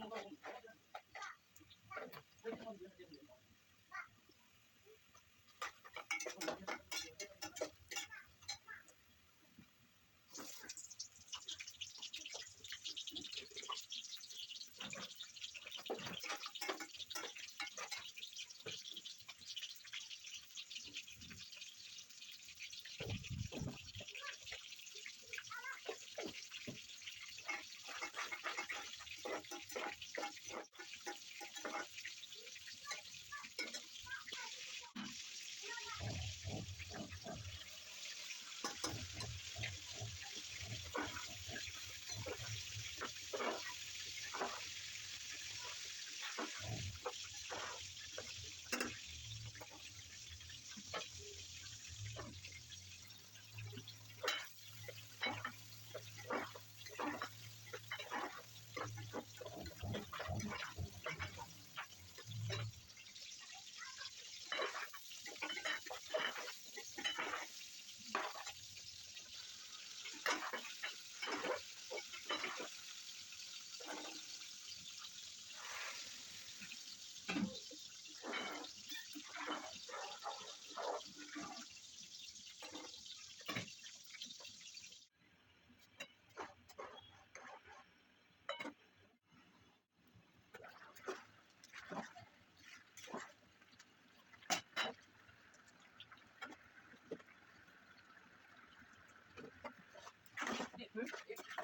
Thank you.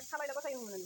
এক খাবারটা বসাই মনে